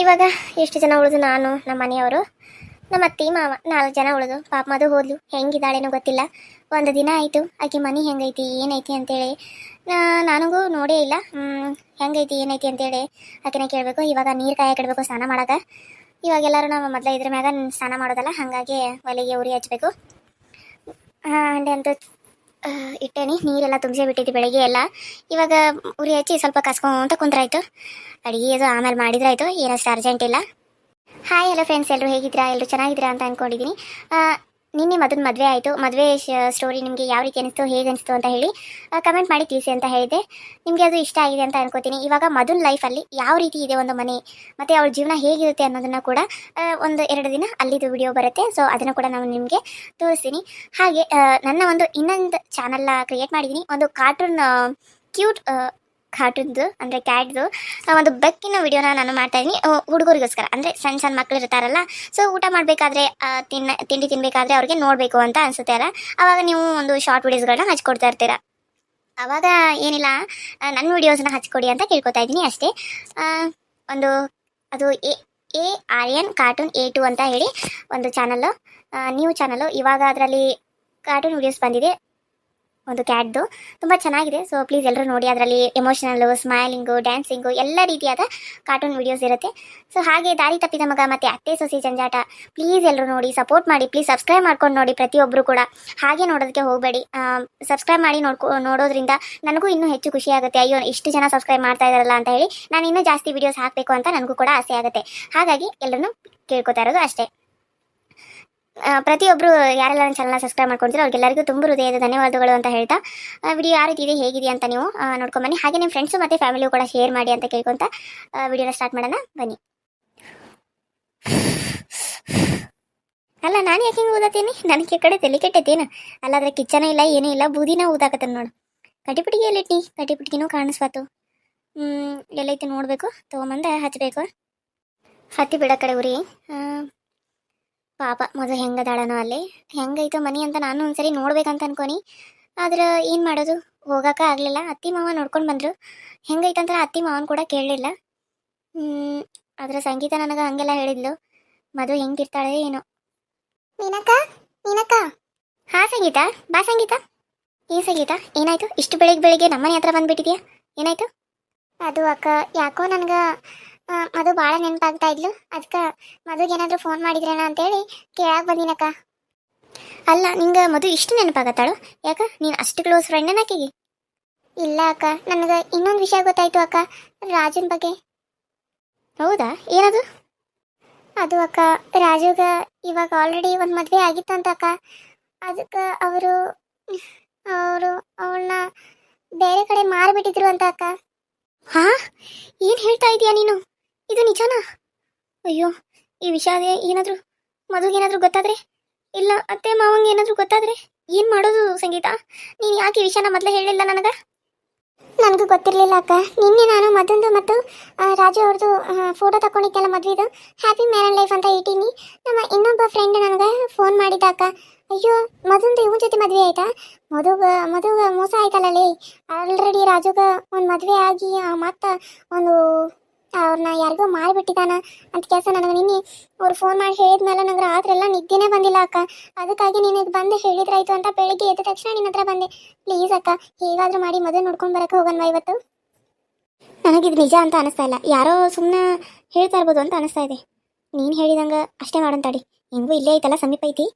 ಇವಾಗ ಎಷ್ಟು ಜನ ಉಳಿದು ನಾನು, ನಮ್ಮ ಮನೆಯವರು? ನಮ್ಮ ಅತ್ತಿ, ಮಾವ, ನಾಲ್ಕು ಜನ ಉಳಿದು. ಪಾಪ ಮದು ಹೋದ್ಲು. ಹೆಂಗಿದ್ದಾಳೇನೋ ಗೊತ್ತಿಲ್ಲ. ಒಂದು ದಿನ ಆಯಿತು. ಆಕೆ ಮನೆ ಹೆಂಗೈತಿ, ಏನೈತಿ ಅಂತೇಳಿ. ನನಗೂ ನೋಡೇ ಇಲ್ಲ. ಹೆಂಗೈತಿ, ಏನೈತಿ ಅಂತೇಳಿ ಆಕೆನ ಕೇಳಬೇಕು. ಇವಾಗ ನೀರು ಕಾಯಕ್ಕೆ ಇಡಬೇಕು ಸ್ನಾನ ಮಾಡೋದ ಇವಾಗ ಎಲ್ಲರೂ ನಾವು ಮೊದಲ ಇದ್ರ ಮ್ಯಾಗ ಸ್ನಾನ ಮಾಡೋದಲ್ಲ, ಹಾಗಾಗಿ ಒಲೆಗೆ ಉರಿ ಹಚ್ಚಬೇಕು ಹಾಂ ಅಂತೂ ಇಟ್ಟೇನಿ. ನೀರೆಲ್ಲ ತುಂಬಿಸೇ ಬಿಟ್ಟಿದ್ದು ಬೆಳಗ್ಗೆ ಎಲ್ಲ. ಇವಾಗ ಉರಿ ಹಚ್ಚಿ ಸ್ವಲ್ಪ ಕಸ್ಕೊಂತ ಕುಂತ್ರಾಯ್ತು ಅಡುಗೆ ಅದು ಆಮೇಲೆ ಮಾಡಿದ್ರಾಯ್ತು. ಏನಷ್ಟು ಅರ್ಜೆಂಟ್ ಇಲ್ಲ. ಹಾಯ್ ಹಲೋ ಫ್ರೆಂಡ್ಸ್ ಎಲ್ಲರೂ ಹೇಗಿದ್ದೀರಾ? ಎಲ್ಲರೂ ಚೆನ್ನಾಗಿದ್ದೀರಾ ಅಂತ ಅಂದ್ಕೊಂಡಿದ್ದೀನಿ ನಿನ್ನೆ ಮದನ್ ಮದುವೆ ಆಯಿತು. ಮದುವೆ ಸ್ಟೋರಿ ನಿಮಗೆ ಯಾವ ರೀತಿ ಅನಿಸ್ತು, ಹೇಗೆ ಅನಿಸ್ತು ಅಂತ ಹೇಳಿ ಕಮೆಂಟ್ ಮಾಡಿ ತಿಳಿಸಿ ಅಂತ ಹೇಳಿದೆ ನಿಮಗೆ ಅದು ಇಷ್ಟ ಆಗಿದೆ ಅಂತ ಅನ್ಕೋತೀನಿ. ಇವಾಗ ಮದನ್ ಲೈಫಲ್ಲಿ ಯಾವ ರೀತಿ ಇದೆ ಒಂದು ಮನೆ, ಮತ್ತು ಅವಳ ಜೀವನ ಹೇಗಿರುತ್ತೆ ಅನ್ನೋದನ್ನು ಕೂಡ ಒಂದು ಎರಡು ದಿನ ಅಲ್ಲಿದು ವಿಡಿಯೋ ಬರುತ್ತೆ. ಸೊ ಅದನ್ನು ಕೂಡ ನಾನು ನಿಮಗೆ ತೋರಿಸ್ತೀನಿ. ಹಾಗೆ ನನ್ನ ಒಂದು ಇನ್ನೊಂದು ಚಾನಲ್ನ ಕ್ರಿಯೇಟ್ ಮಾಡಿದ್ದೀನಿ. ಒಂದು ಕಾರ್ಟೂನ್ ಕ್ಯೂಟ್ ಕಾರ್ಟೂನ್ದು ಅಂದರೆ ಕ್ಯಾಟ್ದು ಒಂದು ಬೆಕ್ಕಿನ ವಿಡಿಯೋನ ನಾನು ಮಾಡ್ತಾ ಇದ್ದೀನಿ. ಹುಡುಗರಿಗೋಸ್ಕರ. ಅಂದರೆ ಸಣ್ಣ ಸಣ್ಣ ಮಕ್ಕಳು ಇರ್ತಾರಲ್ಲ ಸೊ ಊಟ ಮಾಡಬೇಕಾದ್ರೆ ತಿನ್ನ, ತಿಂಡಿ ತಿನ್ನಬೇಕಾದ್ರೆ ಅವ್ರಿಗೆ ನೋಡಬೇಕು ಅಂತ ಅನಿಸುತ್ತೆ ಅಲ್ಲ? ಅವಾಗ ನೀವು ಒಂದು ಶಾರ್ಟ್ ವಿಡಿಯೋಸ್ಗಳನ್ನ ಹಚ್ಕೊಡ್ತಾ ಇರ್ತೀರ? ಅವಾಗ ಏನಿಲ್ಲ ನನ್ನ ವಿಡಿಯೋಸ್ನ ಹಚ್ಕೊಡಿ ಅಂತ ಕೇಳ್ಕೊತಾ ಇದ್ದೀನಿ ಅಷ್ಟೇ. ಒಂದು, ಅದು A A R N cartoon A to ಅಂತ ಹೇಳಿ ಒಂದು ಚಾನಲ್ಲು ನ್ಯೂ ಚಾನಲ್ಲು ಇವಾಗ ಅದರಲ್ಲಿ ಕಾರ್ಟೂನ್ ವಿಡಿಯೋಸ್ ಬಂದಿದೆ. ಒಂದು ಕ್ಯಾಟ್ದು. ತುಂಬ ಚೆನ್ನಾಗಿದೆ. ಸೊ ಪ್ಲೀಸ್ ಎಲ್ಲರೂ ನೋಡಿ, ಅದರಲ್ಲಿ ಎಮೋಷನಲ್ಲು ಸ್ಮೈಲಿಂಗು ಡ್ಯಾನ್ಸಿಂಗು ಎಲ್ಲ ರೀತಿಯಾದ ಕಾರ್ಟೂನ್ ವಿಡಿಯೋಸ್ ಇರುತ್ತೆ. ಸೊ ಹಾಗೆ ದಾರಿ ತಪ್ಪಿದ ಮಗ ಮತ್ತು ಅತ್ತೆ, ಸೊಸಿ, ಜಂಜಾಟ ಪ್ಲೀಸ್ ಎಲ್ಲರೂ ನೋಡಿ ಸಪೋರ್ಟ್ ಮಾಡಿ ಪ್ಲೀಸ್ ಸಬ್ಸ್ಕ್ರೈಬ್ ಮಾಡ್ಕೊಂಡು ನೋಡಿ ಪ್ರತಿಯೊಬ್ಬರು ಕೂಡ. ಹಾಗೆ ನೋಡೋದಕ್ಕೆ ಹೋಗಬೇಡಿ. ಸಬ್ಸ್ಕ್ರೈಬ್ ಮಾಡಿ ನೋಡ್ಕೊ, ನೋಡೋದ್ರಿಂದ ನನಗೂ ಇನ್ನೂ ಹೆಚ್ಚು ಖುಷಿ ಆಗುತ್ತೆ. ಅಯ್ಯೋ, ಇಷ್ಟು ಜನ ಸಬ್ಸ್ಕ್ರೈಬ್ ಮಾಡ್ತಾ ಇದಾರಲ್ಲ ಅಂತ ಹೇಳಿ ನಾನು ಇನ್ನೂ ಜಾಸ್ತಿ ವಿಡಿಯೋಸ್ ಹಾಕಬೇಕು ಅಂತ ನನಗೂ ಕೂಡ ಆಸೆ ಆಗುತ್ತೆ. ಹಾಗಾಗಿ ಎಲ್ಲರನ್ನೂ ಕೇಳ್ಕೊತಾ ಇರೋದು ಅಷ್ಟೇ. ಪ್ರತಿಯೊಬ್ಬರು ಯಾರೆಲ್ಲ ನನ್ನ ಚಾನಲ್ನ ಸಬ್ಸ್ಕ್ರೈಬ್ ಮಾಡ್ಕೊಳ್ತೀರೋ ಅವ್ರಿಗೆಲ್ಲರಿಗೂ ತುಂಬ ಹೃದಯದ ಧನ್ಯವಾದಗಳು ಅಂತ ಹೇಳ್ತಾ. ವಿಡಿಯೋ ಯಾವ ರೀತಿ ಇದೆ ಹೇಗಿದೆ ಅಂತ ನೀವು ನೋಡ್ಕೊಂಬನ್ನಿ ಹಾಗೆ ನಿಮ್ಮ ಫ್ರೆಂಡ್ಸು ಮತ್ತು ಫ್ಯಾಮಿಲಿಯು ಕೂಡ ಶೇರ್ ಮಾಡಿ ಅಂತ ಕೇಳ್ಕೊತ ವಿಡಿಯೋನ ಸ್ಟಾರ್ಟ್ ಮಾಡೋಣ. ಬನ್ನಿ. ಅಲ್ಲ, ನಾನು ಯಾಕೆ ಹಿಂಗೆ ಊದತ್ತೀನಿ ನನಗೆ ಕಡೆ ತಲೆ ಕೆಟ್ಟೈತೇನು? ಅಲ್ಲಾದ್ರೆ ಕಿಚ್ಚನ ಇಲ್ಲ, ಏನೂ ಇಲ್ಲ, ಬೂದಿನ ಊದಾಕತ್ತನ ನೋಡು. ಕಟಿಪಿಟಿಗೆ ಎಲ್ಲಿಟ್ಟಿ ಕಟಿಪಿಟಿಗೆನೂ ಕಾಣಿಸ್ಬಾತು ಹ್ಞೂ ಎಲ್ಲೈತಿ ನೋಡಬೇಕು. ತೊಗೊಂಬಂದ ಹಚ್ಚಬೇಕು ಹತ್ತಿ ಬಿಡ ಕಡೆ ಉರಿ ಪಾಪ ಮೊದಲು ಹೆಂಗದಾಳನೋ ಅಲ್ಲಿ? ಹೆಂಗೈತೋ ಮನಿ ಅಂತ ನಾನು ಒಂದ್ಸರಿ ನೋಡ್ಬೇಕಂತ ಅನ್ಕೊನಿ. ಆದ್ರೆ ಏನು ಮಾಡೋದು? ಹೋಗಕ್ಕೆ ಆಗಲಿಲ್ಲ. ಅತ್ತಿ ಮಾವ ನೋಡ್ಕೊಂಡು ಬಂದರು. ಹೆಂಗೈತಂತ ಅತ್ತಿ ಮಾವನ ಕೂಡ ಕೇಳಲಿಲ್ಲ. ಆದ್ರೆ ಸಂಗೀತ ನನಗೆ ಹಂಗೆಲ್ಲ ಹೇಳಿದ್ಲು. ಮದು ಹೆಂಗಿರ್ತಾಳೆ ಏನೋ. ಮೀನಕ್ಕ ಮೀನಕ್ಕ ಹಾ ಸಂಗೀತ. ಬಾ ಸಂಗೀತ. ಏನ್ ಸಂಗೀತ? ಏನಾಯ್ತು? ಇಷ್ಟು ಬೆಳಿಗ್ಗೆ ಬೆಳಿಗ್ಗೆ ನಮ್ಮನೆ ಹತ್ರ ಬಂದ್ಬಿಟ್ಟಿದ್ಯಾ? ಏನಾಯ್ತು? ಅದು ಅಕ್ಕ ಯಾಕೋ ನನ್ಗೆ ಮದು ಭಾಳ ನೆನಪಾಗ್ತಾ ಇದ್ಲು. ಅದಕ್ಕೆ ಮಧುಗೆ ಏನಾದರೂ ಫೋನ್ ಮಾಡಿದ್ರೇನ ಅಂತೇಳಿ ಕೇಳಕ್ಕೆ ಬಂದಿನಕ್ಕ. ಅಲ್ಲ, ನಿಂಗೆ ಮಧು ಇಷ್ಟು ನೆನಪಾಗತ್ತಾಳು? ಯಾಕ? ನೀನು ಅಷ್ಟು ಕ್ಲೋಸ್ ಫ್ರೆಂಡ್ ಆಕೆಗೆ? ಇಲ್ಲ ಅಕ್ಕ, ನನಗೆ ಇನ್ನೊಂದು ವಿಷಯ ಗೊತ್ತಾಯ್ತು ಅಕ್ಕ, ರಾಜನ್ ಬಗ್ಗೆ. ಹೌದಾ? ಏನದು? ಅದು ಅಕ್ಕ, ರಾಜುಗ ಇವಾಗ ಆಲ್ರೆಡಿ ಒಂದು ಮದುವೆ ಆಗಿತ್ತಂತ ಅಕ್ಕ. ಅದಕ್ಕೆ ಅವರು ಅವರು ಅವಳನ್ನ ಬೇರೆ ಕಡೆ ಮಾರಿಬಿಟ್ಟಿದ್ರು ಅಂತ ಅಕ್ಕ. ಹಾ? ಏನು ಹೇಳ್ತಾ ಇದೀಯಾ ನೀನು? ಇದು ನಿಜಾನಾ? ಅಯ್ಯೋ, ಈ ವಿಷಯ ಏನಾದರೂ ಮದುವೆಗೇನಾದರೂ ಗೊತ್ತಾದ್ರೆ? ಇಲ್ಲ, ಅತ್ತೆ ಮಾವಂಗೆ ಏನಾದರೂ ಗೊತ್ತಾದ್ರೆ? ಏನು ಮಾಡೋದು ಸಂಗೀತ? ನೀನು ಯಾಕೆ ಈ ವಿಷಯನ ಮೊದಲೇ ಹೇಳಿಲ್ಲ ನನಗೆ? ನನಗೂ ಗೊತ್ತಿರಲಿಲ್ಲ ಅಕ್ಕ. ನಿನ್ನೆ ನಾನು ಮತ್ತೊಂದು ಮತ್ತು ರಾಜು ಅವ್ರದ್ದು ಫೋಟೋ ತಗೊಂಡಿದ್ದೆಲ್ಲ ಮದುವೆದು. ಹ್ಯಾಪಿ ಮ್ಯಾರನ್ ಲೈಫ್ ಅಂತ ಇಟ್ಟೀನಿ ನಮ್ಮ ಇನ್ನೊಬ್ಬ ಫ್ರೆಂಡ್ ನನಗೆ ಫೋನ್ ಮಾಡಿದ ಅಕ್ಕ. ಅಯ್ಯೋ, ಮದೊಂದು ಇವನ್ ಜೊತೆ ಮದುವೆ ಆಯ್ತಾ? ಮದುವೆ ಮದುವೆ ಮೋಸ ಆಯ್ತಲ್ಲ ಲೇ ಆಲ್ರೆಡಿ ರಾಜುಗ ಒಂದು ಮದುವೆ ಆಗಿ ಮತ್ತೆ ಒಂದು ಅವ್ರನ್ನ ಯಾರಿಗೋ ಮಾರಿಬಿಟ್ಟಿದ್ದಾನ ಅಂತ ಕೆಲಸ ನನಗೆ ನಿನ್ನೆ ಅವ್ರು ಫೋನ್ ಮಾಡಿ ಹೇಳಿದ್ಮೇಲೆ ನನಗೆ ರಾತ್ರಿ ಎಲ್ಲ ನಿದ್ದೆನೇ ಬಂದಿಲ್ಲ ಅಕ್ಕ. ಅದಕ್ಕಾಗಿ ನಿನಗೆ ಬಂದು ಹೇಳಿದ್ರಾಯ್ತು ಅಂತ ಬೆಳಿಗ್ಗೆ ಎದ್ದ ತಕ್ಷಣ ನಿನ್ನ ಹತ್ರ ಬಂದೆ. ಪ್ಲೀಸ್ ಅಕ್ಕ, ಹೇಗಾದರೂ ಮಾಡಿ ಮದುವೆ ನೋಡ್ಕೊಂಡು ಬರಕ್ಕೆ ಹೋಗೋಣ ಇವತ್ತು? ನನಗಿದು ನಿಜ ಅಂತ ಅನಿಸ್ತಾ ಇಲ್ಲ. ಯಾರೋ ಸುಮ್ಮನೆ ಹೇಳ್ತಾ ಇರ್ಬೋದು ಅಂತ ಅನಿಸ್ತಾ ಇದೆ. ನೀನು ಹೇಳಿದಂಗೆ ಅಷ್ಟೇ ಮಾಡೋಣ ತಡಿ. ಹೆಂಗೂ ಇಲ್ಲೇ ಐತಲ್ಲ ಸಮೀಪ ಐತಿ.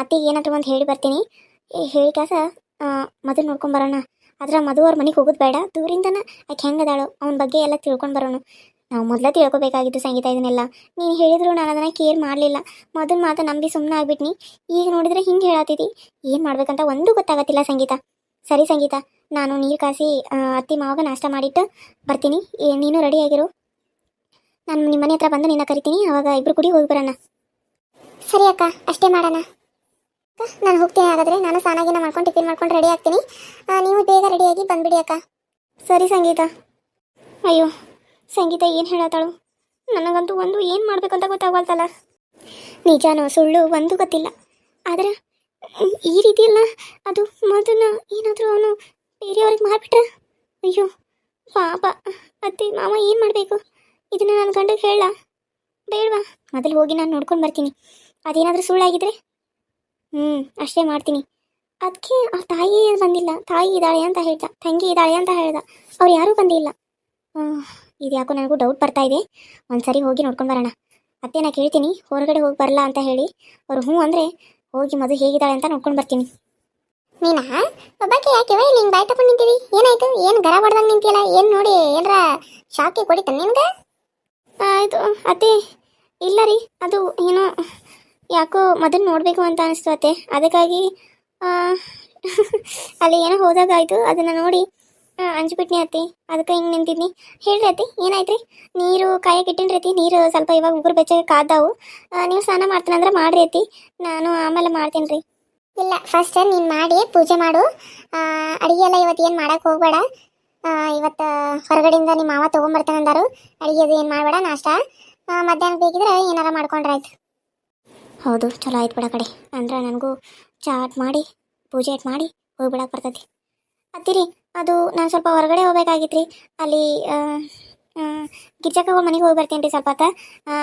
ಅತ್ತಿಗೆ ಏನಾದರೂ ಒಂದು ಹೇಳಿ ಬರ್ತೀನಿ. ಹೇಳಿ ಕಾಸ ಮದುವೆ ನೋಡ್ಕೊಂಡು ಬರೋಣ. ಆದ್ರೆ ಮಧು ಅವ್ರ ಮನೆಗೆ ಹೋಗೋದು ಬೇಡ. ದೂರಿಂದನ ಆಕೆ ಹೆಂಗದಾಳು ಅವನ ಬಗ್ಗೆ ಎಲ್ಲ ತಿಳ್ಕೊಂಡು ಬರೋಣ ನಾವು ಮೊದಲೇ ತಿಳ್ಕೊಬೇಕಾಗಿತ್ತು ಸಂಗೀತ ಇದನ್ನೆಲ್ಲ. ನೀನು ಹೇಳಿದ್ರು ನಾನು ಅದನ್ನು ಕೇರ್ ಮಾಡಲಿಲ್ಲ. ಮೊದಲು ಮಾತು ನಂಬಿ ಸುಮ್ಮನೆ ಆಗ್ಬಿಟ್ನಿ. ಈಗ ನೋಡಿದ್ರೆ ಹಿಂಗೆ ಹೇಳತ್ತಿದ್ದಿ ಏನು ಮಾಡ್ಬೇಕಂತ ಒಂದು ಗೊತ್ತಾಗತ್ತಿಲ್ಲ ಸಂಗೀತ. ಸರಿ ಸಂಗೀತ, ನಾನು ನೀರು ಕಾಸಿ ಅತ್ತಿ ಮಾವಾಗ ನಾಷ್ಟ ಮಾಡಿಟ್ಟು ಬರ್ತೀನಿ. ನೀನು ರೆಡಿ ಆಗಿರು. ನಾನು ನಿಮ್ಮ ಮನೆ ಹತ್ರ ಬಂದು ನಿನ್ನ ಕರಿತೀನಿ. ಅವಾಗ ಇಬ್ರು ಕುಡಿ ಹೋಗಿ ಬರೋಣ. ಸರಿ ಅಕ್ಕ, ಅಷ್ಟೇ ಮಾಡೋಣ. ನಾನು ಹೋಗ್ತೀನಿ ಹಾಗಾದ್ರೆ. ನಾನು ಸ್ನಾನಾಗಿನ ಮಾಡ್ಕೊಂಡು ಟಿಫಿನ್ ಮಾಡ್ಕೊಂಡು ರೆಡಿ ಆಗ್ತೀನಿ. ನೀವು ಬೇಗ ರೆಡಿಯಾಗಿ ಬಂದ್ಬಿಡಿ ಅಕ್ಕ. ಸರಿ ಸಂಗೀತ. ಅಯ್ಯೋ, ಸಂಗೀತ ಏನು ಹೇಳತ್ತಾಳು? ನನಗಂತೂ ಒಂದು ಏನು ಮಾಡಬೇಕಂತ ಗೊತ್ತಾಗಲ್ತಲ್ಲ ನಿಜಾನೋ ಸುಳ್ಳು, ಒಂದು ಗೊತ್ತಿಲ್ಲ. ಆದರೆ, ಈ ರೀತಿ ಎಲ್ಲ ಅದು ಮೊದಲ ಏನಾದರೂ ಅವನು ಬೇರೆಯವ್ರಿಗೆ ಮಾಡಿಬಿಟ್ರೆ ಅಯ್ಯೋ, ಪಾಪ. ಅತ್ತೆ, ಮಾವ ಏನು ಮಾಡಬೇಕು? ಇದನ್ನು ನನ್ನ ಗಂಡಕ್ಕೆ ಹೇಳ. ಬೇಡವಾ? ಮೊದಲು ಹೋಗಿ ನಾನು ನೋಡ್ಕೊಂಡು ಬರ್ತೀನಿ. ಅದೇನಾದರೂ ಸುಳ್ಳಾಗಿದ್ರೆ ಹ್ಞೂ ಅಷ್ಟೇ ಮಾಡ್ತೀನಿ. ಅದಕ್ಕೆ ಅವ್ರ ತಾಯಿ ಬಂದಿಲ್ಲ. ತಾಯಿ ಇದ್ದಾಳೆ ಅಂತ ಹೇಳ್ದ. ತಂಗಿ ಇದ್ದಾಳೆ ಅಂತ ಹೇಳ್ದ. ಅವ್ರು ಯಾರೂ ಬಂದಿಲ್ಲ. ಇದು ಯಾಕೋ ನನಗೂ ಡೌಟ್ ಬರ್ತಾ ಇದೆ. ಒಂದ್ಸರಿ ಹೋಗಿ ನೋಡ್ಕೊಂಡು ಬರೋಣ. ಅತ್ತೆ ನಾ ಕೇಳ್ತೀನಿ. ಹೊರಗಡೆ ಹೋಗಿ ಬರಲ್ಲ ಅಂತ ಹೇಳಿ. ಅವ್ರು ಹ್ಞೂ ಅಂದರೆ ಹೋಗಿ ಮದು ಹೇಗಿದ್ದಾಳೆ ಅಂತ ನೋಡ್ಕೊಂಡು ಬರ್ತೀನಿ. ನೀನಾ ಒಬ್ಬಾಕೆ ಯಾಕೆ ಹಿಂಗೆ ಬಾಯ್ ತಗೊಂಡು ನಿಂತೀವಿ ಏನಾಯ್ತು? ಏನು ಗರ ಬಡ್ದಂಗೆ ನಿಂತಿಯಲ್ಲ? ಏನು ನೋಡಿ ಏನರ ಶಾಕಿ ಕೊಡಿತಾನೆ ನಿಮ್ಗೆ ಆಯಿತು. ಅತ್ತೆ ಇಲ್ಲ ರೀ. ಅದು ಏನೋ ಯಾಕೋ ಮೊದಲು ನೋಡಬೇಕು ಅಂತ ಅನಿಸ್ತು ಅತ್ತೆ. ಅದಕ್ಕಾಗಿ ಅಲ್ಲಿ ಏನೋ ಹೋದಾಗಾಯ್ತು. ಅದನ್ನು ನೋಡಿ ಅಂಜಿಬಿಟ್ನಿ ಅತ್ತಿ, ಅದಕ್ಕೆ ಹಿಂಗೆ ನಿಂತಿದ್ನಿ. ಹೇಳ್ರಿ ಅತ್ತಿ ಏನಾಯ್ತು ನೀರು ಕಾಯಕ್ಕೆ ಇಟ್ಟಿನ್ರಿ ಅತ್ತಿ. ನೀರು ಸ್ವಲ್ಪ ಇವಾಗ ಉಗುರು ಬೆಚ್ಚಗೆ ಕಾದಾವು ನೀವು ಸ್ನಾನ ಮಾಡ್ತೀನಂದ್ರೆ ಮಾಡ್ರಿ ಅತ್ತಿ. ನಾನು ಆಮೇಲೆ ಮಾಡ್ತೀನಿ ರೀ ಇಲ್ಲ ಫಸ್ಟ್ ನೀನು ಮಾಡಿ, ಪೂಜೆ ಮಾಡು. ಅಡುಗೆ ಎಲ್ಲ ಇವತ್ತು ಏನು ಮಾಡೋಕ್ಕೆ ಹೋಗಬೇಡ. ಇವತ್ತು ಹೊರಗಡೆಯಿಂದ ನಿಮ್ಮ ಮಾವ ತೊಗೊಂಬರ್ತಾನೆ ಅಂದರು. ಅಡುಗೆ ಅದು ಏನು ಮಾಡಬೇಡ, ನಾಷ್ಟ. ಮಧ್ಯಾಹ್ನ ಬೇಕಿದ್ರೆ ಏನಾರ ಮಾಡ್ಕೊಂಡ್ರೆ ಆಯ್ತು. ಹೌದು, ಚಲೋ ಆಯ್ತು ಬಿಡ ಕಡೆ. ಅಂದ್ರೆ ನನಗೂ ಚಾಟ್ ಮಾಡಿ, ಪೂಜೆ ಇಟ್ ಮಾಡಿ ಹೋಗ್ಬಿಡಕ್ಕೆ ಬರ್ತೈತಿ. ಅತ್ತಿರಿ, ಅದು ನಾನು ಸ್ವಲ್ಪ ಹೊರಗಡೆ ಹೋಗ್ಬೇಕಾಗಿತ್ತು ರೀ ಅಲ್ಲಿ ಗಿರ್ಜಕ್ಕ ಮನೆಗೆ ಹೋಗಿ ಬರ್ತೀನಿ ರೀ ಸ್ವಲ್ಪ.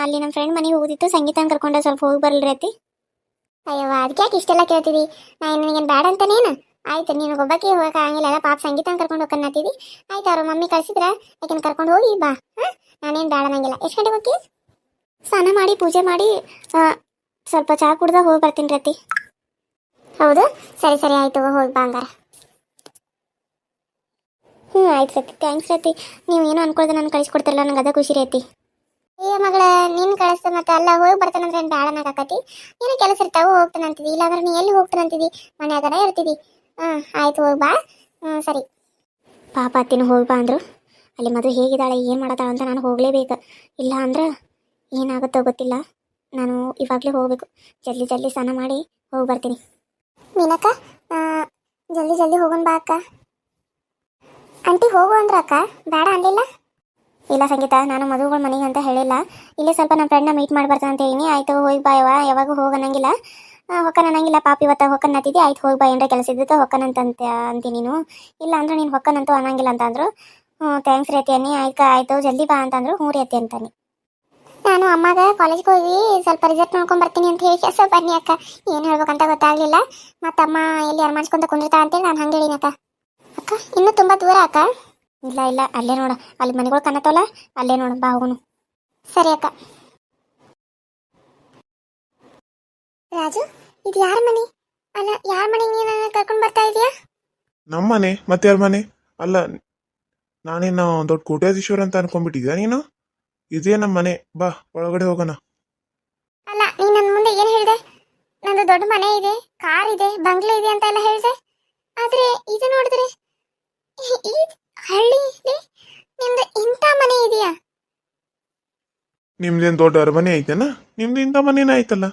ಅಲ್ಲಿ ನಮ್ಮ ಫ್ರೆಂಡ್ ಮನೆಗೆ ಹೋಗಿತ್ತು ಸಂಗೀತ ಕರ್ಕೊಂಡು ಸ್ವಲ್ಪ ಹೋಗಿ ಬರಲ್ರಿ ಅತ್ತಿ. ಅದಕ್ಕೆ ಯಾಕೆ ಇಷ್ಟೆಲ್ಲ ಕೇಳ್ತಿದಿ ನಾನು ನಿನಗೇನು ಬೇಡ ಅಂತಾನೇನು ಆಯ್ತು, ನೀನು ಒಬ್ಬಕ್ಕೆ ಹೋಗಕ್ಕೆ ಆಗಂಗಿಲ್ಲ, ಅಲ್ಲ ಪಾಪ ಸಂಗೀತ ಕರ್ಕೊಂಡು ಹೋಗ್ಕನ್ನತ್ತಿದಿ ಆಯ್ತು, ಅವ್ರ ಮಮ್ಮಿ ಕಳ್ಸಿದ್ರ ಯಾಕೆ ಕರ್ಕೊಂಡು ಹೋಗಿ ಬಾ, ಹಾಂ? ನಾನೇನು ಬೇಡ ಅನ್ನಂಗಿಲ್ಲ. ಎಷ್ಟು ಗಂಟೆಗೆ ಹೋಗಿ ಸ್ನಾನ ಮಾಡಿ, ಪೂಜೆ ಮಾಡಿ ಸ್ವಲ್ಪ ಚಹಾ ಕುಡ್ದ ಹೋಗಿ ಬರ್ತೀನಿ ರತಿ. ಹೌದು? ಸರಿ ಸರಿ, ಆಯ್ತು ಹೋಗಿ ಬಾ ಹ್ಞೂ ಆಯ್ತು ರತಿ. ಥ್ಯಾಂಕ್ಸ್ ರತಿ. ನೀವು ಏನೋ ಅನ್ಕೊಳ್ದೆ ನಾನು ಕಳಿಸ್ಕೊಡ್ತಿರಲ್ಲ ನನಗೆ ಅದ ಖುಷಿ ರತಿ. ಏ ಮಗಳ, ನೀನು ಕಳಿಸ್ತ ಮತ್ತೆ ಅಲ್ಲ, ಹೋಗಿ ಬರ್ತಾನಂದ್ರೆ ಏನು ಬೇಡ ನಾಗಾಕತಿ ಏನೋ ಕೆಲಸ ಇರ್ತಾವ ಹೋಗ್ತಾನಂತಿದಿ ಇಲ್ಲಾಂದ್ರೆ ನೀ ಎಲ್ಲಿ ಹೋಗ್ತಾನಂತಿದಿ ಮನ್ಯಾಗನ ಇರ್ತಿದಿ. ಹಾಂ, ಆಯ್ತು, ಹೋಗಿ ಬಾ. ಹ್ಞೂ ಸರಿ. ಪಾಪ ಅತ್ತಿನ ಹೋಗಿ ಬಾ ಅಂದರು. ಅಲ್ಲಿ ಮದುವೆ ಹೇಗಿದ್ದಾಳೆ, ಏನು ಮಾಡ್ತಾಳೆ ಅಂತ ನಾನು ಹೋಗಲೇಬೇಕು. ಇಲ್ಲ ಅಂದ್ರೆ ಏನಾಗುತ್ತೋ ಗೊತ್ತಿಲ್ಲ. ನಾನು ಇವಾಗಲೇ ಹೋಗಬೇಕು. ಜಲ್ದಿ ಜಲ್ದಿ ಸ್ನಾನ ಮಾಡಿ ಹೋಗಿ ಬರ್ತೀನಿ. ಮೀನಕ್ಕ ಜಲ್ದಿ ಜಲ್ದಿ ಹೋಗೋಣ ಬಾ ಅಕ್ಕ. ಆಂಟಿ, ಹೋಗು ಅಂದ್ರೆ ಅಕ್ಕ. ಬೇಡ ಅನ್ಲಿಲ್ಲ? ಇಲ್ಲ ಸಂಗೀತ, ನಾನು ಮದುವೆಗಳ ಮನೆಗೆ ಅಂತ ಹೇಳಿಲ್ಲ. ಇಲ್ಲೇ ಸ್ವಲ್ಪ ನಮ್ಮ ಫ್ರೆಂಡ್ನ ಮೀಟ್ ಮಾಡಿ ಬರ್ತಾನೆ ಅಂತ ಹೇಳಿ ಆಯ್ತು, ಹೋಗಿ ಬಾ ಯಾವಾಗೂ ಹೋಗನಂಗಿಲ್ಲ ಹೊಕ್ಕನ ಅನ್ನಂಗಿಲ್ಲ. ಪಾಪ ಇವತ್ತ ಹೊಕ್ಕನ್ ಆಯ್ತು, ಹೋಗಿ ಬಾ. ಏನರ ಕೆಲಸ ಇದ್ದಿತ್ತು ಹೊಕ್ಕನಂತ ಅಂತಿ ನೀನು. ಇಲ್ಲ ಅಂದ್ರೆ ನೀನು ಹೊಕ್ಕನಂತೂ ಅನ್ನಂಗಿಲ್ಲ ಅಂತ ಅಂದ್ರು ಹ್ಞೂ ಥ್ಯಾಂಕ್ಸ್ ರೀ ಅತ್ತಿ ಅನ್ನಿ. ಆಯ್ತು, ಆಯಿತು, ಜಲ್ದಿ ಬಾ ಅಂತಂದ್ರು. ಹ್ಞೂ ರೀ ಅತ್ತಿ ಅಂತಾನೆ. ನಾನು ಅಮ್ಮಾಗ ಕಾಲೇಜ್ಗೆ ಹೋಗಿ ಸ್ವಲ್ಪ ರಿಸಲ್ಟ್ ನೋಡ್ಕೊಂಡು ಬರ್ತೀನಿ ಅಂತ ಹೇಳಿ ಕೆಲಸ ಬನ್ನಿ ಅಕ್ಕ. ಏನು ಹೇಳ್ಬೇಕಂತ ಗೊತ್ತಾಗ್ಲಿಲ್ಲ. ಮತ್ತಮ್ಮ ಎಲ್ಲಿ ಅರ್ಮಾಡ್ಸ್ಕೊಂತ ಮಾಡಿಸ್ಕೊಂತ ಕುಂದಿರ್ತಾ ಅಂತೇಳಿ ನಾನು ಹಂಗೆ ಹೇಳಿನ ಅಕ್ಕ. ಅಕ್ಕ, ಇನ್ನೂ ತುಂಬ ದೂರ ಅಕ್ಕ? ಇಲ್ಲ ಇಲ್ಲ, ಅಲ್ಲೇ ನೋಡು. ಅಲ್ಲಿ ಮನೆಗಳು ಕಾಣತ್ತವಲ್ಲ, ಅಲ್ಲೇ ನೋಡು, ಬಾ ಹೋಗುನು. ಸರಿ ಅಕ್ಕ. ರಾಜು, ಇದು ಯಾರ ಮನೆ? ಅಲ್ಲ, ಯಾರ ಮನೆ ನೀನು ಕರ್ಕೊಂಡು ಬರ್ತಾ ಇದೀಯಾ? ನಮ್ಮ ಮನೆ ಮತ್ತೆ ಯಾರ ಮನೆ? ಅಲ್ಲ ನಾನೇನು ದೊಡ್ಡ ಕೋಟ್ಯಾಧೀಶ್ವರ ಅಂತ ಅನ್ಕೊಂಡ್ಬಿಟ್ಟಿದ್ಯಾ ನೀನು? ಇದೇ ನಮ್ಮ ಮನೆ. ಬಾ ಒಳಗಡೆ ಹೋಗೋಣ. ಅಲ್ಲ ನೀ ನನ್ನ ಮುಂದೆ ಏನು ಹೇಳಿದೆ? ನಂದು ದೊಡ್ಡ ಮನೆ ಇದೆ ಕಾರ್ ಇದೆ ಬಂಗ್ಲೆ ಇದೆ ಅಂತ ಎಲ್ಲ ಹೇಳಿದೆ. ಆದ್ರೆ ಇದು ನೋಡಿದ್ರೆ ಈ- ಹಳ್ಳಿಲಿ ನಿಮ್ದು ಇಂಥ ಮನೆ ಇದೆಯಾ? ನಿಮ್ದೇನ್ ದೊಡ್ಡ ಅರಮನೆ ಐತೆನಾ? ನಿಮ್ದು ಇಂಥ ಮನೇನ ಐತಲ್ಲ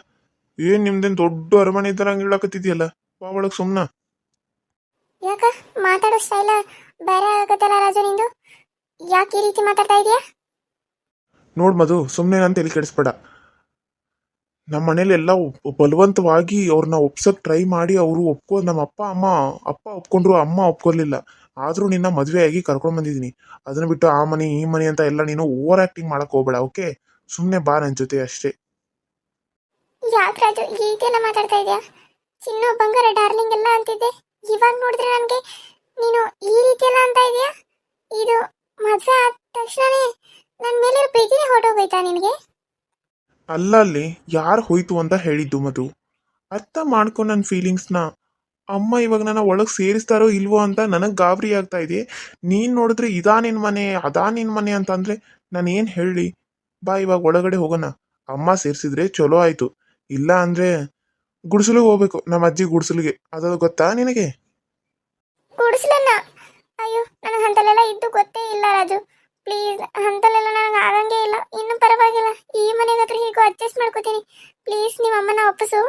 ಏನ್ ನಿಮ್ದೇನ್ ದೊಡ್ಡ ಅರಮನೆ ಇದ್ದಾರ ಹಂಗೆ ಹೇಳಕತ್ತಿದ್ಯಲ್ಲ? ಬಾ ಒಳಗ್ ಸುಮ್ನ. ಯಾಕ? ಮಾತಾಡೋ ಸ್ಟೈಲ ಬೇರೆ ಆಗತ್ತಲ್ಲ ರಾಜು ನಿಂದು? ಯಾಕೆ ಈ ರೀತಿ ಮಾತಾಡ್ತಾ ಇದೀಯಾ? ನೋಡ್ ಮದು ಸುಮ್ಮನೆ ನಾನು ತಲೆ ಕೆಡಿಸ್ಬೇಡ. ನಮ್ಮ ಮನೇಲಿ ಎಲ್ಲ ಬಲವಂತವಾಗಿ ಅವ್ರನ್ನ ಒಪ್ಸಕ್ ಟ್ರೈ ಮಾಡಿ ಅವರು ಒಪ್ಕೊ ನಮ್ಮ ಅಪ್ಪ, ಅಮ್ಮ, ಅಪ್ಪ ಒಪ್ಕೊಂಡ್ರು, ಅಮ್ಮ ಒಪ್ಕೊಳ್ಲಿಲ್ಲ ಆದ್ರೂ ನಿನ್ನ ಮದುವೆಯಾಗಿ ಆಗಿ ಬಂದಿದ್ದೀನಿ. ಅದನ್ನ ಬಿಟ್ಟು ಆ ಮನೆ, ಈ ಮನೆ ಅಂತ ಎಲ್ಲ ನೀನು ಓವರ್ ಆಕ್ಟಿಂಗ್ ಮಾಡಕ್ ಹೋಗ್ಬೇಡ ಓಕೆ ಸುಮ್ಮನೆ ಬಾ ನನ್ನ ಜೊತೆ ಅಷ್ಟೇ. ಮಾತಾಡ್ತಾ ಇದೀಯಾ? ಚಿನ್ನು, ಬಂಗಾರ, ಡಾರ್ಲಿಂಗ್ ಎಲ್ಲ ಅಂತಿದ್ದೆ. ಇವಾಗ ನೋಡಿದ್ರೆ ನನಗೆ ನೀನು ಈ ರೀತಿ ಎಲ್ಲ ಅಂತ ಇದೀಯಾ? ಇದು ಮದುವೆ ಆದ ತಕ್ಷಣನೇ ನನ್ನ ಮೇಲೆ ಪ್ರೀತಿನೇ ಹೊರಟೋಗೈತಾ ನಿನಗೆ? ಅಲ್ಲ ಅಲ್ಲಿ ಯಾರು ಹೋಯ್ತು ಅಂತ ಹೇಳಿದ್ದು ಮಧು. ಅರ್ಥ ಮಾಡ್ಕೊ ನನ್ನ ಫೀಲಿಂಗ್ಸ್ನ ಅಮ್ಮ ಇವಾಗ ನನ್ನ ಒಳಗೆ ಸೇರಿಸ್ತಾರೋ ಇಲ್ವೋ ಅಂತ ನನಗೆ ಗಾಬರಿ ಆಗ್ತಾ ಇದೆ. ನೀನು ನೋಡಿದ್ರೆ ಇದಾ ನಿನ್ನ ಮನೆ ಅದಾ ನಿನ್ನ ಮನೆ ಅಂತಂದರೆ ನಾನು ಏನು ಹೇಳಿ ಬಾ ಇವಾಗ ಒಳಗಡೆ ಹೋಗೋಣ. ಅಮ್ಮ ಸೇರಿಸಿದ್ರೆ ಚಲೋ ಆಯ್ತು. ಇಲ್ಲ ಅಂದ್ರೆ ಗುಡಿಸಲಿಗೆ ಹೋಗ್ಬೇಕು ನಮ್ಮ ಅಜ್ಜಿ ಗುಡಿಸಲಿಗೆ. ಅದು ಗೊತ್ತಾ ನಿನಗೆ? ಗುಡಿಸ್ಲನ್ನ? ಅಯ್ಯೋ ನನಗೆ ಅಂತಲ್ಲೆಲ್ಲ ಇದ್ದು ಗೊತ್ತೇ ಇಲ್ಲ ರಾಜು. ಪ್ಲೀಸ್ ಅಂತಲ್ಲೆಲ್ಲ ನನಗೆ ಆಗಂಗೆ ಇಲ್ಲ. ಇನ್ನೂ ಪರವಾಗಿಲ್ಲ. ಈ ಮನೆಗೆ ಹತ್ರ ಹೀಗೂ ಅಡ್ಜಸ್ಟ್ ಮಾಡ್ಕೋತೀನಿ. ಪ್ಲೀಸ್ ನಿಮ್ಮ ಅಮ್ಮನ ವಾಪಸ್ಸು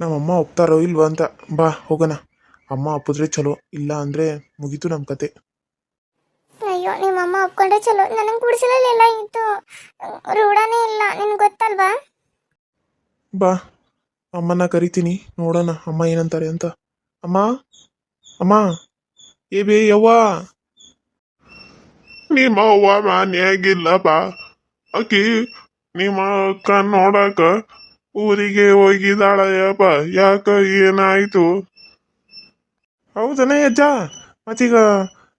ನಮ್ಮ ಅಮ್ಮ ಒಪ್ತಾರೋ ಇಲ್ವಾ ಅಂತ. ಬಾ ಹೋಗೋಣ. ಅಮ್ಮ ಒಪ್ಪಿದ್ರೆ ಚಲೋ. ಇಲ್ಲ ಅಂದ್ರೆ ಮುಗೀತು ನಮ್ಮ ಕತೆ. ಅಯ್ಯೋ ನಿಮ್ಮ ಅಮ್ಮ ಒಪ್ಕೊಂಡ್ರೆ ಚಲೋ. ನನಗೆ ಗುಡಿಸಲೆಲ್ಲ ಇತ್ತು. ರೂಢನೇ ಇಲ್ಲ. ನಿನ್ಗೆ ಗೊತ್ತಲ್ವಾ? ಬಾ ಅಮ್ಮನ ಕರಿತೀನಿ. ನೋಡೋಣ ಅಮ್ಮ ಏನಂತಾರೆ ಅಂತ. ಅಮ್ಮ ಅಮ್ಮ. ಏ ಬೇ ಯವ್ವ. ನಿಮ್ಮ ಅವ್ವ ಮನ್ಯಾಗಿಲ್ಲ ಬಾ ಆಕಿ ನಿಮ್ಮ ಅಕ್ಕ ನೋಡಾಕ ಊರಿಗೆ ಹೋಗಿದ್ದಾಳಯ್ಯಪ್ಪ ಯಾಕ ಏನಾಯ್ತು ಹೌದನೇ ಅಜ್ಜ ಮತ್ತೀಗ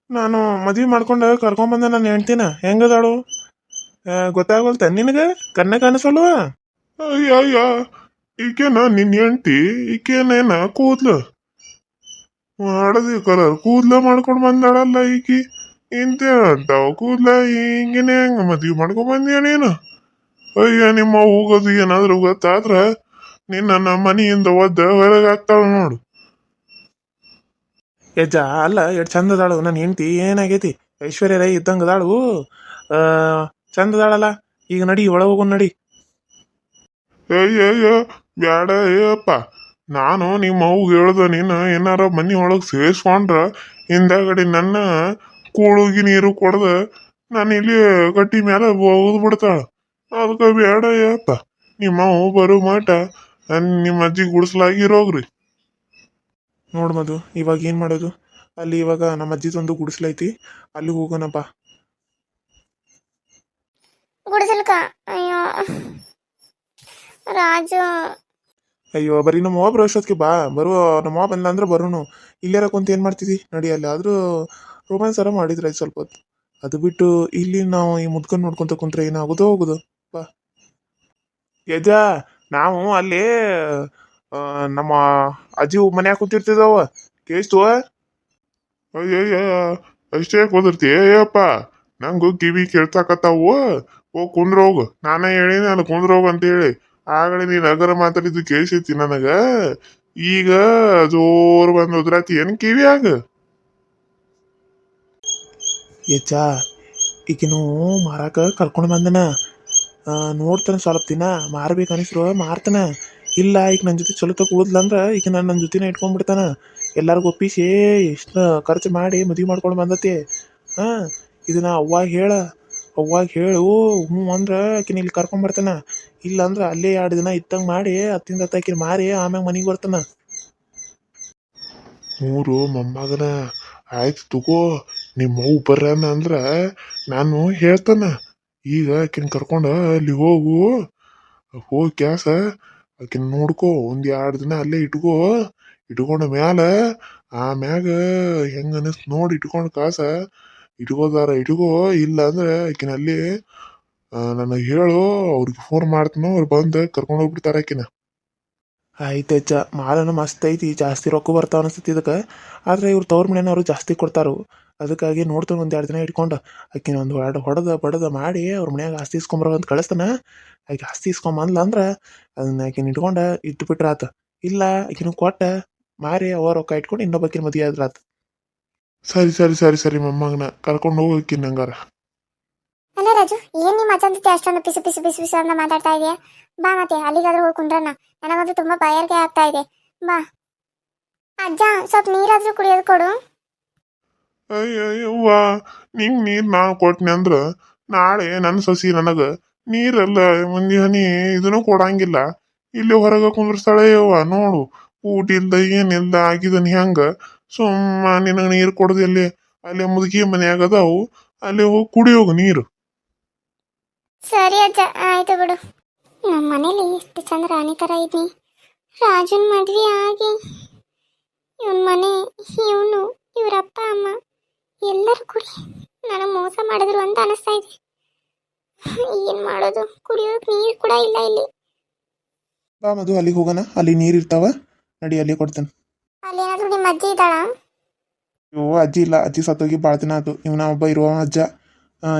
ನಾನು ಮದುವೆ ಮಾಡ್ಕೊಂಡು ಕರ್ಕೊಂಬಂದೆ ನನ್ನ ಹೆಂಡ್ತಿನ ಹೆಂಗದಾಳು ಗೊತ್ತಾಗೋಲ್ತ ನಿನಗೆ ಕಣ್ಣ ಕಾಣಿಸಲ್ವ ಅಯ್ಯಯ್ಯ ಈಕೆನ ನಿನ್ನ ಹೆಂಡ್ತಿ ಈಕೆನೇನ ಕೂದ್ಲು ಮಾಡದಿ ಕಲರ್ ಕೂದ್ಲ ಮಾಡ್ಕೊಂಡು ಬಂದಾಳಲ್ಲ ಈಕಿ ಇಂತೆ ಅಂತಾವ ಕೂದ್ಲ ಹಿಂಗೇನೆ ಹಂಗ ಮದ್ವಿ ಮಾಡ್ಕೊಂಡ್ ಬಂದ್ಯ ನೀನು? ಅಯ್ಯ ನಿಮ್ಮ ಹೋಗೋದು ಏನಾದರೂ ಗೊತ್ತಾದ್ರ ನಿನ್ನ ನಮ್ಮ ಮನೆಯಿಂದ ಒದ್ದ ಹೊರಗೆ ಹಾಕ್ತಾಳ ನೋಡು. ಯಜ್ಜ ಅಲ್ಲ ಎಷ್ಟು ಚಂದದಾಳು? ನನ್ನ ಹೆಂಡ್ತಿ ಏನಾಗೈತಿ? ಐಶ್ವರ್ಯ ರೈ ಇದ್ದಂಗೆ ಚಂದದಾಳಲ್ಲ? ಈಗ ನಡಿ ಒಳ ಹೋಗು ನಡಿ. ಅಯ್ಯಯ್ಯ ಬ್ಯಾಡ ಅಯ್ಯಪ್ಪ. ನಾನು ನಿಮ್ಮ ಅವ್ಗೆ ಹೇಳ್ದ ನೀನು ಏನಾರ ಮನೆ ಒಳಗೆ ಸೇರಿಸ್ಕೊಂಡ್ರ ಹಿಂದಾಗಡಿ ನನ್ನ ಕೂಳುಗಿ ನೀರು ಕೊಡ್ದ ನಾನು ಇಲ್ಲಿ ಗಟ್ಟಿ ಮೇಲೆ ಹೋಗದ್ ಬಿಡ್ತಾಳ. ಅದಕ್ಕೆ ಬೇಡ ಯಾತ ನಿಮ್ಮ ಬರೋ ಮಾಟ ನನ್ ನಿಮ್ಮ ಅಜ್ಜಿ ಗುಡಿಸ್ಲಾಗಿರೋಗ್ರಿ. ನೋಡು ಮದು ಇವಾಗ ಏನು ಮಾಡೋದು? ಅಲ್ಲಿ ಇವಾಗ ನಮ್ಮ ಅಜ್ಜಿದೊಂದು ಗುಡಿಸ್ಲೈತಿ. ಅಲ್ಲಿ ಹೋಗೋಣಪ್ಪ. ಗುಡಿಸಲ್ಕ? ಅಯ್ಯೋ. ರಾಜು. ಅಯ್ಯೋ ಬರೀ ನಮ್ಮ ಅವ್ವ ಬರೋಷ್ಟೊತ್ತಿಗೆ ಬಾ. ಬರುವ ನಮ್ಮ ಅವ್ವ ಬಂದ ಅಂದ್ರೆ ಬರೋನು. ಇಲ್ಲಾರ ಕುಂತ ಏನು ಮಾಡ್ತಿದ್ದಿ ನಡಿ ಅಲ್ಲಿ ಆದರೂ ರೊಮ್ಯಾನ್ಸ್ ಆರ ಮಾಡಿದ್ರೆ ಸ್ವಲ್ಪ ಹೊತ್ತು. ಅದು ಬಿಟ್ಟು ಇಲ್ಲಿ ನಾವು ಈ ಮುದ್ಕೊಂಡು ನೋಡ್ಕೊಂತ ಕುಂತ್ರೆ ಏನಾಗೋದು ಹೋಗುದು. ಬಾ. ಯಜ, ನಾವು ಅಲ್ಲಿ ನಮ್ಮ ಅಜ್ಜಿ ಮನ್ಯಾಗ ಕೂತಿರ್ತಿದವ. ಕೇಸ್ತು ಅಯ್ಯಯ್ಯ ಅಷ್ಟೇ ಕುದಿರ್ತಿ, ಏಯಪ್ಪ. ನಂಗು ಕಿವಿ ಕೇಳ್ತಾಕತ್ತಾವು ಓ ಕುಂದ್ರ ಹೋಗು ನಾನೇ ಹೇಳಿನಿ, ಅಲ್ಲಿ ಕುಂದ್ರ ಹೋಗು ಅಂತ ಹೇಳಿ ಆಗಲೇ ನೀನು ಅಗರ ಮಾತಾಡಿದ್ದು ಕೇಳಿಸೈತಿ ನನಗ. ಈಗ ಜೋರ್ ಬಂದು ಉದ್ರಾತಿ. ಕಿವಿ ಕಿವಿಯಾಗ ಯಜ್ಜ ಈಗಿನೂ ಮಾರಾಕ ಕರ್ಕೊಂಡು ಬಂದನ. ನೋಡ್ತಾನೆ ಸ್ವಲ್ಪ ದಿನ, ಮಾರ್ಬೇಕು ಅನಿಸ್ರು, ಮಾರ್ತಾನ. ಇಲ್ಲ ಈಗ ನನ್ನ ಜೊತೆ ಚಲೋ ತಗೊಳದ್ಲ ಅಂದ್ರೆ ಈಗ ನಾನು ನನ್ನ ಜೊತೆನೇ ಇಟ್ಕೊಂಡ್ಬಿಡ್ತಾನ. ಎಲ್ಲರಿಗೂ ಒಪ್ಪಿಸಿ ಎಷ್ಟು ಖರ್ಚು ಮಾಡಿ ಮದುವೆ ಮಾಡ್ಕೊಂಡು ಬಂದತಿ. ಹಾಂ, ಇದನ್ನ ಅವ್ವಾಗ ಹೇಳ. ಅವ್ವಾಗ ಹೇಳು, ಹ್ಞೂ ಅಂದ್ರೆ ಆಕಿನ ಇಲ್ಲಿ ಕರ್ಕೊಂಡ್ಬರ್ತಾನ ಇಲ್ಲ ಅಂದ್ರೆ ಅಲ್ಲೇ ಎರಡು ದಿನ ಇತ್ತಂಗೆ ಮಾಡಿ ಹತ್ತಿಂದ ಹತ್ತಾಕಿನ ಮಾರಿ ಆಮ್ಯಾಗ ಮನೆಗೆ ಬರ್ತಾನ. ಮೂರು ಮೊಮ್ಮಗನ ಆಯ್ತು ತಗೋ. ನಿಮ್ಮ ಅವ್ವ ಬರ್ರಾನ ಅಂದ್ರ ನಾನು ಹೇಳ್ತಾನ. ಈಗ ಆಕಿನ ಕರ್ಕೊಂಡ ಅಲ್ಲಿ ಹೋಗು. ಹೋಗಿ ಕ್ಯಾಸ, ಆಕಿನ ನೋಡ್ಕೋ. ಒಂದ್ ಎರಡು ದಿನ ಅಲ್ಲೇ ಇಟ್ಕೋ. ಇಟ್ಕೊಂಡ ಮ್ಯಾಲ ಆಮ್ಯಾಗ ಹೆಂಗ ಅನಿಸ್ತು ನೋಡಿ ಇಟ್ಕೊಂಡ್ ಕಾಸ ಇಟ್ಕೋದಾರ ಇಟ್ಕೋ. ಇಲ್ಲ ಅಂದ್ರ ಆಕಿನ ಅಲ್ಲಿ ನನಗೆ ಹೇಳು, ಅವ್ರಿಗೆ ಫೋನ್ ಮಾಡ್ತೀನೋ, ಅವ್ರು ಬಂದು ಕರ್ಕೊಂಡು ಹೋಗ್ಬಿಡ್ತಾರ ಆಕಿನ. ಆಯ್ತಜ್ಜ ಮಾಲನ ಮಸ್ತ್ ಐತಿ, ಜಾಸ್ತಿ ರೊಕ್ಕ ಬರ್ತಾವ ಅನಿಸ್ತೈತಿ ಇದಕ್ಕೆ. ಆದರೆ ಇವ್ರು ತವ್ರ ಮನೆಯವ್ರು ಜಾಸ್ತಿ ಕೊಡ್ತಾರು. ಅದಕ್ಕಾಗಿ ನೋಡ್ತಾನೆ ಒಂದು ಎರಡು ದಿನ ಇಟ್ಕೊಂಡು, ಆಕಿನ ಒಂದು ಎರಡು ಹೊಡೆದ, ಬಡದ ಮಾಡಿ ಅವ್ರ ಮನ್ಯಾಗ ಆಸ್ತಿ ಇಸ್ಕೊಂಬರಂತ ಅಂತ ಕಳಿಸ್ತಾನ. ಆಕೆ ಆಸ್ತಿ ಇಸ್ಕೊಂಬಂದ್ಲ ಅಂದ್ರೆ ಅದನ್ನ ಆಕಿನ ಇಟ್ಕೊಂಡು ಇಟ್ಟು ಬಿಟ್ರೆ ಆತ. ಇಲ್ಲ, ಆಕಿನ ಕೊಟ್ಟ, ಮಾರಿ ಅವ ರೊಕ್ಕ ಇಟ್ಕೊಂಡು ಇನ್ನೊಬ್ಬಕಿನ ಮದುವೆ ಆದ್ರ ಆತ. ಸರಿ ಸರಿ ಸರಿ ಸರಿ ಮೊಮ್ಮಗನ, ಕರ್ಕೊಂಡು ಹೋಗಕ್ಕಿನ ಹಂಗಾರ. ಅಲ್ಲ ರಾಜು, ಏನ್ ಅಜ್ಜನ ಜೊತೆ ಅಷ್ಟೊಂದು ಪಿಸು ಪಿಸು ಪಿಸು ಪಿಸು ಅಂತ ಮಾತಾಡ್ತಾ ಇದೆಯಾ? ಬಾ ಮತ್ತೆ, ಅಲ್ಲಿಗಾದ್ರೂ ಹೋಗಿ ನನಗಂತೂ ತುಂಬಾ ಬಾಯಾರಿಕೆ ಆಗ್ತಾ ಇದೆ. ಬಾ. ಅಜ್ಜ, ಸ್ವಲ್ಪ ನೀರಾದ್ರೂ ಕುಡಿಯೋದು ಕೊಡು. ಅಯ್ಯಯ್ಯವ್ವ, ನಿಂಗ್ ನೀರ್ ನಾ ಕೊಟ್ನಿ ಅಂದ್ರ ನಾಳೆ ನನ್ನ ಸಸಿ ನನಗ ನೀರೆಲ್ಲ ಮುಂದೆ ಹನಿ ಇದನ್ನು ಕೊಡಂಗಿಲ್ಲ. ಇಲ್ಲಿ ಹೊರಗ ಕುಂದ್ರಸ್ತಾಳೆ ಯವ್ವ ನೋಡು. ಊಟ ಇಲ್ದ ಏನಿಲ್ಲ ಆಗಿದನ್ ಹೆಂಗ ಸುಮ್ಮ ನಿನಗ ನೀರ್ ಕೊಡದಿ ಅಲ್ಲಿ ಅಲ್ಲಿ ಮುದುಕಿ ಮನ್ಯಾಗ ಅದಾವು. ಅಲ್ಲಿ ಹೋಗಿ ಕುಡಿಯೋಗ ನೀರು. ಸರಿ ಅಜ್ಜ ಆಯ್ತು ಬಿಡು. ನಮ್ಮ ಮನೇಲಿ ಎಷ್ಟು ಚಂದ ರಾಣಿ ಥರ ಇದ್ನಿ. ರಾಜನ್ ಮದ್ವೆ ಆಗಿ ಇವನ್ ಮನೆ ಇವನು ಇವರಪ್ಪ ಅಪ್ಪ ಅಮ್ಮ ಎಲ್ಲರೂ ಕುಡಿ ನನಗೆ ಮೋಸ ಮಾಡಿದ್ರು ಅಂತ ಅನಿಸ್ತಾ ಇದೆ. ಏನ್ ಮಾಡೋದು? ಕುಡಿಯೋಕ್ ನೀರು ಕೂಡ ಇಲ್ಲ ಇಲ್ಲಿ. ಬಾ ಮಧು ಅಲ್ಲಿಗೆ ಹೋಗೋಣ. ಅಲ್ಲಿ ನೀರು ಇರ್ತಾವ. ನಡಿ ಅಲ್ಲಿ ಕೊಡ್ತೇನೆ. ಅಲ್ಲೇನಾದ್ರೂ ನಿಮ್ಮ ಅಜ್ಜಿ ಇದ್ದಾಳ? ಅಯ್ಯೋ ಅಜ್ಜಿ ಇಲ್ಲ. ಅಜ್ಜಿ ಸತ್ತೋಗಿ ಭಾಳ ದಿನ ಅದು ಇವನ ಒಬ್ಬ ಇರುವ ಅಜ್ಜ.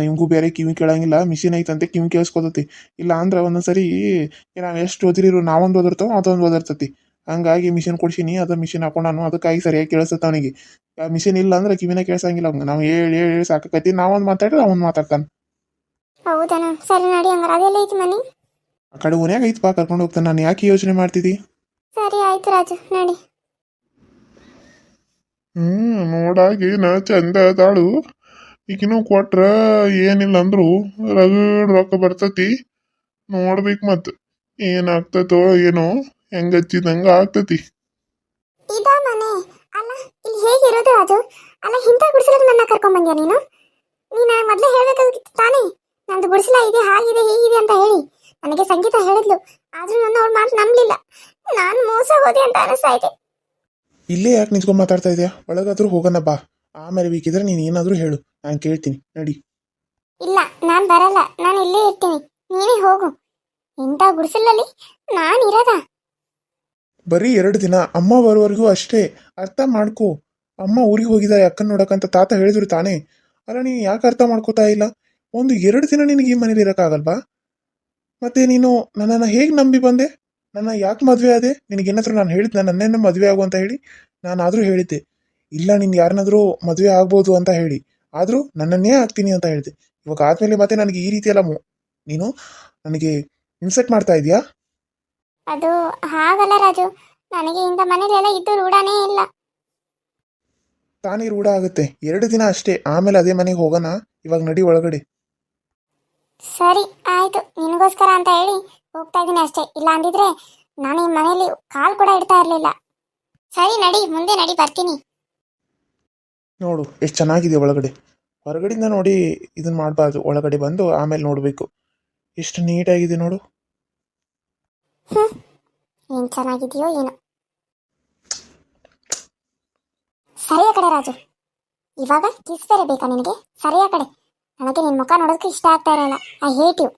ಇವಂಗೂ ಬೇರೆ ಕಿವಿ ಕೇಳಂಗಿಲ್ಲ ಮಿಷಿನ್ ಐತಂತೆ ಕಿವಿ ಕೇಳಿಸ್ಕೊತತಿ. ಇಲ್ಲ ಅಂದ್ರೆ ಒಂದೊಂದ್ಸರಿ ನಾವು ಎಷ್ಟು ಓದಿರಿರು ನಾವೊಂದು ಓದಿರ್ತಾವ ಅದೊಂದು ಓದಿರ್ತತಿ. ಹಂಗಾಗಿ ಮಿಷಿನ್ ಕೊಡ್ಸೀನಿ ಅದು ಮಿಷಿನ್ ಹಾಕೊಂಡು ನಾನು ಅದಕ್ಕಾಗಿ ಸರಿಯಾಗಿ ಕೇಳಿಸ್ತೈತೆ ಅವನಿಗೆ. ಮಿಷಿನ್ ಇಲ್ಲ ಅಂದ್ರೆ ಕಿವಿನ ಕೇಳಿಸಂಗಿಲ್ಲ ಅವ್ನ ನಾವು ಹೇಳಿ ಹೇಳಿ ಸಾಕೈತಿ ನಾವೊಂದು ಮಾತಾಡ್ರಿ ಅವನು ಮಾತಾಡ್ತಾನೆ. ಹೌದನ ಸರಿ ನಡಿ ಹಂಗಾರೆ. ಅದೆಲ್ಲ ಐತಿ ಮನಿ? ಆ ಕಡೆ ಓನ್ಯಾಗ ಐತಪ್ಪ ಕರ್ಕೊಂಡು ಹೋಗ್ತಾನೆ ನಾನು. ಯಾಕೆ ಯೋಚನೆ ಮಾಡ್ತಿದ್ದಿ ಸರಿ ಆಯ್ತು ರಾಜು. ನಡಿ. ಹ್ಮ್ ನಾ ಚಂದ ಅದಾಳು. ಈಗಿನೂ ಕೊಟ್ರ ಏನಿಲ್ಲ ಅಂದ್ರು ರಗಡ್ ರೊಕ್ಕ ಬರ್ತತಿ ನೋಡ್ಬೇಕು ಮತ್. ಏನಾಗ್ತೈತೋ ಏನೋ ಹೆಂಗ ಹಚ್ಚಿದಂಗ ಆಗ್ತತಿ. ಇದ ಮನೆ ಅಲ್ಲ ಇಲ್ಲಿ ಹೇಗಿರೋದು ಅದು? ಅಲ್ಲ ಇಂಥ ಗುಡಿಸಲಿಗೆ ನನ್ನ ಕರ್ಕೊಂಡ್ ಬಂದ್ಯಾ ನೀನು? ನೀನು ಮೊದಲೇ ಹೇಳಬೇಕಾಗಿತ್ತು ತಾನೇ? ನಂದು ಗುಡಿಸಲ ಇದೆ ಹಾಗಿದೆ ಹೀಗಿದೆ ಅಂತ ಹೇಳಿ. ನನಗೆ ಸಂಗೀತ ಹೇಳಿದ್ಲು ಆದ್ರೂ ನನ್ನ ಅವಳ ಮಾತು ನಂಬಲಿಲ್ಲ. ನಾನು ಮೋಸ ಹೋದೆ ಅಂತ ಅನಿಸ್ತಾ ಇದೆ ಇಲ್ಲೇ ಯಾಕೆ ನಿಂತ್ಕೊಂಡು ಮಾತಾಡ್ತಾ ಇದೆಯಾ? ಒಳಗಾದ್ರೂ ಹೋಗೋಣ ಬಾ. ಆಮೇಲೆ ಬೇಕಿದ್ರೆ ನೀನು ಏನಾದರೂ ಹೇಳು. ನಾನು ಕೇಳ್ತೀನಿ ನಡಿ. ಇಲ್ಲ ನಾನು ಬರಲ್ಲ ನಾನು ಇಲ್ಲೇ ಇರ್ತೀನಿ. ನೀನೇ ಹೋಗು. ಇಂಥ ಗುಡಿಸಲಲ್ಲಿ? ನಾನು ಇರೋದ? ಬರೀ ಎರಡು ದಿನ ಅಮ್ಮ ಬರೋವರೆಗೂ ಅಷ್ಟೇ. ಅರ್ಥ ಮಾಡ್ಕೋ. ಅಮ್ಮ ಊರಿಗೆ ಹೋಗಿದ್ದಾರೆ ಅಕ್ಕನ ನೋಡಕ್ಕಂತ ತಾತ ಹೇಳಿದ್ರು ತಾನೇ. ಅಲ್ಲ ನೀನು ಯಾಕೆ ಅರ್ಥ ಮಾಡ್ಕೋತಾ ಇಲ್ಲ? ಒಂದು ಎರಡು ದಿನ ನಿನಗೆ ಈ ಮನೇಲಿ ಇರೋಕ್ಕಾಗಲ್ವಾ? ಮತ್ತೆ ನೀನು ನನ್ನನ್ನು ಹೇಗೆ ನಂಬಿ ಬಂದೆ? ನನ್ನ ಯಾಕೆ ಮದುವೆ ಆದೆ? ನಿನಗೇನಾದ್ರೂ ನಾನು ಹೇಳಿದ್ದೆ ನನ್ನೇನು ಮದುವೆ ಆಗು ಅಂತ ಹೇಳಿ ನಾನಾದರೂ ಹೇಳಿದ್ದೆ. ಇಲ್ಲ ನೀನು ಯಾರನ್ನಾದ್ರೂ ಮದುವೆ ಆಗ್ಬೋದು ಅಂತ ಹೇಳಿ. ಆದರೂ ನನ್ನನ್ನೇ ಹಾಕ್ತೀನಿ ಅಂತ ಹೇಳಿದೆ. ಇವಾಗ ಆದ್ಮೇಲೆ ಮತ್ತೆ ನನಗೆ ಈ ರೀತಿ ಎಲ್ಲ ನೀನು ನನಗೆ ಇನ್ಸೆಟ್ ಮಾಡ್ತಾ ಇದೀಯಾ? ಅದು ಹಾಗಲ್ಲ ರಾಜು. ನನಗೆ ಇಂಥ ಮನೇಲೆಲ್ಲ ಇದ್ದು ರೂಢಾನೇ ಇಲ್ಲ. ತಾನೇ ರೂಢ ಆಗುತ್ತೆ. ಎರಡು ದಿನ ಅಷ್ಟೇ. ಆಮೇಲೆ ಅದೇ ಮನೆಗೆ ಹೋಗೋಣ. ಇವಾಗ ನಡಿ ಒಳಗಡೆ. ಸರಿ ಆಯ್ತು. ನಿನಗೋಸ್ಕರ ಅಂತ ಹೇಳಿ ಹೋಗ್ತಾ ಇದ್ದೀನಿ ಅಷ್ಟೇ. ಇಲ್ಲ ಅಂದಿದ್ರೆ ನಾನು ಈ ಮನೆಯಲ್ಲಿ ಕಾಲ್ ಕೂಡ ಇಡ್ತಾ ಇರಲಿಲ್ಲ. ಸರಿ ನಡಿ. ಮುಂದೆ ನಡಿ ಬರ್ತೀನಿ. ನೋಡು, ಎಷ್ಟು ಚೆನ್ನಾಗಿದೆ ಒಳಗಡೆ. ಹೊರಗಡೆಯಿಂದ ನೋಡಿ ಇದನ್ನ ಮಾಡಬಾರ್ದು. ಒಳಗಡೆ ಬಂದು ಆಮೇಲೆ ನೋಡಬೇಕು. ಎಷ್ಟು ನೀಟಾಗಿದೆ ನೋಡು. ಚೆನ್ನಾಗಿದೆಯೋ ಏನೋ. ಸರಿಯ ಕಡೆ ರಾಜು. ಇವಾಗ ಕಿಸ್ ಬೇರೆ ಬೇಕಾ ನಿನಗೆ? ಸರಿಯಾ ಕಡೆ. ನನಗೆ ನಿನ್ನ ಮುಖ ನೋಡೋದಕ್ಕೆ ಇಷ್ಟ ಆಗ್ತಾ ಇರಲ್ಲ. I hate you